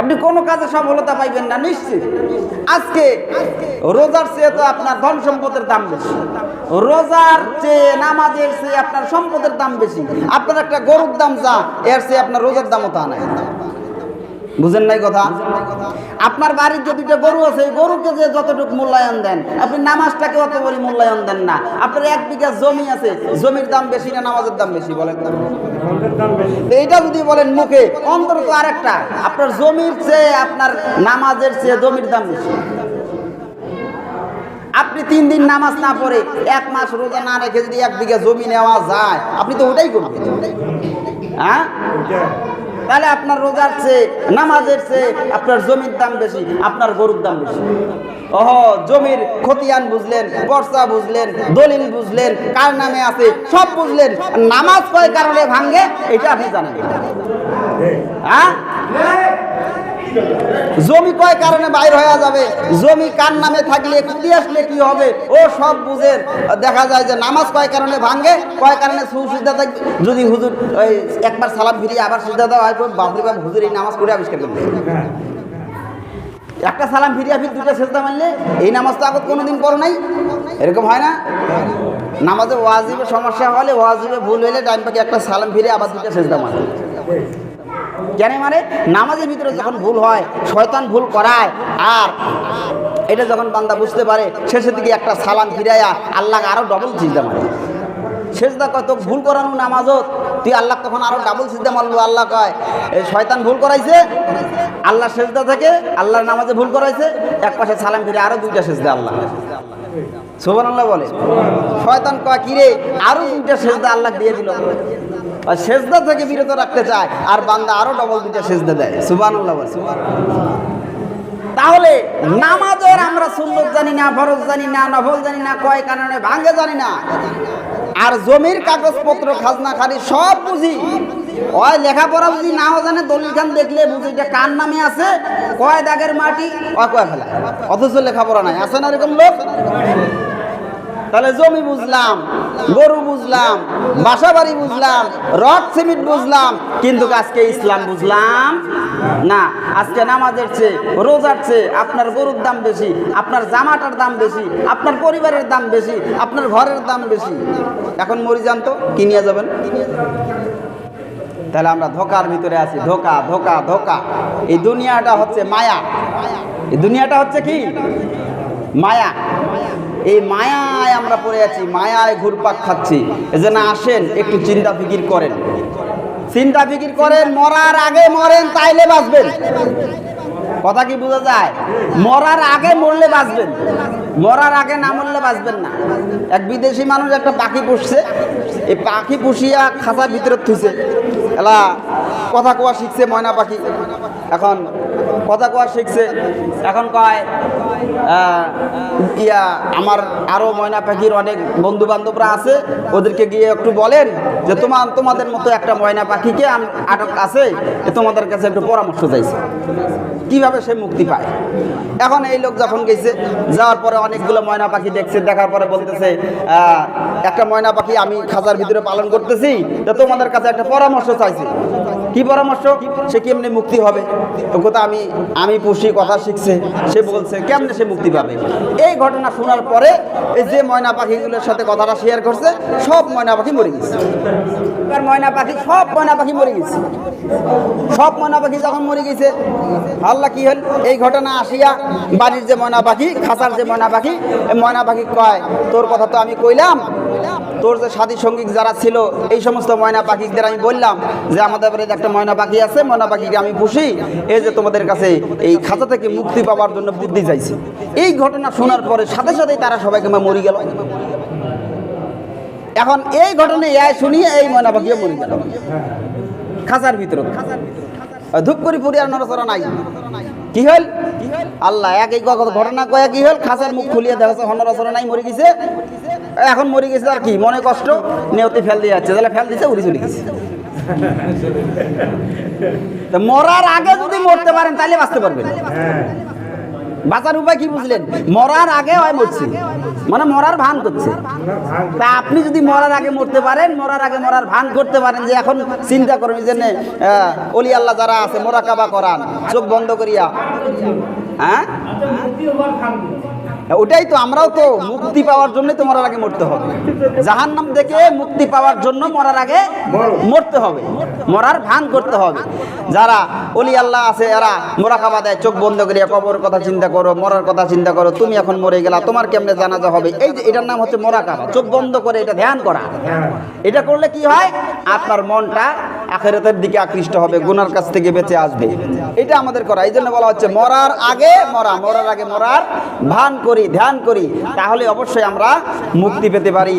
আপনি কোনো কাজে সফলতা পাইবেন না, নিশ্চিত। আজকে রোজার চেয়ে তো আপনার ধন সম্পদের দাম বেশি। রোজার চেয়ে, নামাজের চেয়ে আপনার সম্পদের দাম বেশি। আপনার একটা গরুর দাম যা, এর চেয়ে আপনার রোজার দামও তা নাই। বুঝেন নাই কথা? আপনার বাড়ির যে দুইটা গরু আছে এই গরুকে যে যতটুকু মূল্যায়ন দেন আপনি নামাজটাকে অত বড় মূল্যায়ন দেন না। আপনার এক বিঘা জমি আছে জমির দাম বেশি না নামাজের দাম বেশি বলেন? এইটা যদি বলেন মুখে অন্তর তো আরেকটা আপনার জমির চেয়ে আপনার নামাজের চেয়ে জমির দাম বেশি। আপনি তিন দিন নামাজ না পড়ে এক মাস রোজা না রেখে যদি এক বিঘা জমি নেওয়া যায় আপনি তো ওটাই করবেন। হ্যাঁ? তাহলে আপনার রোজার চেয়ে, নামাজের চেয়ে আপনার জমির দাম বেশি, আপনার গরুর দাম বেশি। ওহ জমির খতিয়ান বুঝলেন, বর্ষা বুঝলেন, দলিল বুঝলেন, কার নামে আছে, সব বুঝলেন। নামাজ কয় কারণে ভাঙ্গে এটা আপনি জানেন। হ্যাঁ? জমি কয় কারণে বাইর হয়ে যাবে? জমি কার নামে থাকলে কুদি আসলে কি হবে? ও সব বুঝেন দেখা যায় যে নামাজ কয় কারণে ভাঙ্গে কয় কারণে থাকবে? যদি হুজুর ওই একবার সালাম ফিরিয়ে আবার দেওয়া হয় বাবরি বাবু হুজুর এই নামাজ করে আবিষ্কার করবে? একটা সালাম ফিরিয়ে ফির দুটো সেজদা মারলে, এই নামাজ তো আগত কোনোদিন করো নাই। এরকম হয় না? নামাজে ওয়াজিবে সমস্যা হলে ওয়াজিবে ভুল হলে টাইম পাখি একটা সালাম ফিরে আবার দুটো সেজদা মারে কেন মানে নামাজের ভিতরে যখন ভুল হয়, শয়তান ভুল করায়, আর এটা যখন বান্দা বুঝতে পারে, শেষের দিকে একটা সালাম ফিরাইয়া আল্লাহকে আরও ডবল চিন্তা মারে। সেজদা কয়, তোকে ভুল করানো নামাজত তুই আল্লাহ তখন আরও ডাবল সিদ্ধা মারলো, আল্লাহ কয় এই শয়তান ভুল করাইছে? আল্লাহ সেজদা থেকে আল্লাহর নামাজে ভুল করাইছে। এক পাশে সালাম ফিরে আরও দুইটা সেজদা আল্লাহ। বলে। শয়তান কয়, কিরে দুইটা সেজদা আল্লাহ দিয়ে দিল আর সেজদা থেকে বিরত রাখতে চায়, আর বান্দা ডবল দুইটা সেজদা দেয়। বলে। তাহলে নামাজের আমরা সুন্নত জানি না, ফরজ জানি না, নফল জানি না, কয় কারণে ভাঙ্গে জানি না। আর জমির কাগজপত্র, খাজনা খালি সব বুঝি। ওই লেখাপড়া যদি নাও জানে দলিল খান দেখলে বুঝি এটা কার নামে আছে, কয় দাগের মাটি ও কয় ফেলা। অথচ লেখাপড়া নাই। আছে না এরকম লোক? তাহলে জমি বুঝলাম, গরু বুঝলাম বাসা বাড়ি বুঝলাম, রড, সিমেন্ট বুঝলাম, কিন্তু আজকে ইসলাম বুঝলাম না। আজকে নামাজের চেয়ে, রোজার চেয়ে আপনার গরুর দাম বেশি, আপনার জামাটার দাম বেশি, আপনার পরিবারের দাম বেশি, আপনার ঘরের দাম বেশি। এখন মরি যান তো, কি নিয়ে যাবেন? তাহলে আমরা ধোকার ভিতরে আছি। ধোকা ধোকা ধোকা। এই দুনিয়াটা হচ্ছে মায়া। এই দুনিয়াটা হচ্ছে কি? মায়া। এই মায়ায় আমরা পড়ে আছি, মায়ায় ঘুরপাক খাচ্ছি। এজন্য আসেন, একটু চিন্তা ফিকির করেন। চিন্তা ফিকির করেন, মরার আগে মরেন, তাইলে বাঁচবেন। কথা কি বোঝা যায়? মরার আগে মরলে বাঁচবেন। মরার আগে না মরলে বাঁচবেন না। এক বিদেশি মানুষ একটা পাখি পুষছে। এই পাখি পুষিয়া খাঁচার ভিতরে থুইছে। এলা কথা কোয়া শিখছে ময়না পাখি। এখন কথা কোয়া শিখছে। এখন কয় ইয়া আমার আরও ময়না পাখির অনেক বন্ধু বান্ধবরা আছে, ওদেরকে গিয়ে একটু বলেন যে তোমার তোমাদের মতো একটা ময়না পাখিকে আটক আছে তোমাদের কাছে একটু পরামর্শ চাইছে। কীভাবে সে মুক্তি পায়? এখন এই লোক যখন গেছে, যাওয়ার পরে অনেকগুলো ময়না পাখি দেখছে, দেখার পরে বলতেছে একটা ময়না পাখি আমি খাজার ভিতরে পালন করতেছি, তো তোমাদের কাছে একটা পরামর্শ চাইছি। কি পরামর্শ? সে কেমনে মুক্তি হবে? তো কথা আমি আমি পুষি, কথা শিখছে। সে বলছে, কেমনে সে মুক্তি পাবে। এই ঘটনা শোনার পরে এই যে ময়না পাখিগুলোর সাথে কথাটা শেয়ার করছে, সব ময়না পাখি মরে গেছে। এবার ময়না পাখি সব ময়না পাখি মরে গেছে। সব ময়না পাখি যখন মরে গেছে, আল্লাহ কি হল? এই ঘটনা আসিয়া বাড়ির যে ময়না পাখি খাসার যে ময়না পাখি ময়না পাখি কয়, তোর কথা তো আমি কইলাম। তোর যে সাথী সঙ্গী যারা ছিল, এই সমস্ত ময়না পাখিদের আমি বললাম যে আমাদের বাড়িতে একটা ময়না পাখি আছে, ময়না পাখিকে আমি পুষি এই যে তোমাদের কাছে এই খাঁচা থেকে মুক্তি পাওয়ার জন্য বুদ্ধি চাইছি। এই ঘটনা শোনার পরে সাথে সাথেই তারা সবাইকে মরে গেল। এখন এই ঘটনা এআই শুনিয়ে এই ময়না পাখিও মরে গেল। খাঁচার ভিতর ভিতরে। ধূপ করি পুরি আর নড়াচড়া নাই। কি হল আল্লাহ, এক এই ঘটনা কয়া কি হল খাঁচার মুখ খুলিয়ে দেখা যাচ্ছে নাই, মরে গেছে। এখন মরে গেছে আর কি? মনে কষ্ট? নেওতে ফেল দিয়ে যাচ্ছে। তাহলে ফেল দিছে, উড়ি চলে গেছে। মরার আগে যদি মরতে পারেন তাহলে বাঁচতে পারবেন। বাঁচার উপায় কি বুঝলেন? মরার আগে হয় মরছে। মানে মরার ভান করছে। তা আপনি যদি মরার আগে মরতে পারেন, মরার আগে মরার ভান করতে পারেন যে এখন চিন্তা করবেন যে অলি আল্লাহ যারা আছে, মোরাকাবা করান, চোখ বন্ধ করিয়া। হ্যাঁ? ওটাই তো আমরাও তো মুক্তি পাওয়ার জন্যই তো মরার আগে মরতে হবে। জাহান নাম থেকে মুক্তি পাওয়ার জন্য মরার আগে মরতে হবে মরার ভান করতে হবে। যারা অলি আল্লাহ আছে এরা মোরাকাবা দেয় চোখ বন্ধ করিয়া কবর কথা চিন্তা করো মরার কথা চিন্তা করো তুমি এখন মরে গেলা তোমার কেমনে জানাজা হবে? এই যে এটার নাম হচ্ছে মোরাকাবা চোখ বন্ধ করে এটা ধ্যান করা। এটা করলে কি হয়? আপনার মনটা আখেরাতের দিকে আকৃষ্ট হবে, গুনার কাছ থেকে বেঁচে আসবে। এটা আমাদের করা। এই জন্য বলা হচ্ছে, মরার আগে মরা, মরার আগে মরার ভান করি, ধ্যান করি, তাহলে অবশ্যই আমরা মুক্তি পেতে পারি।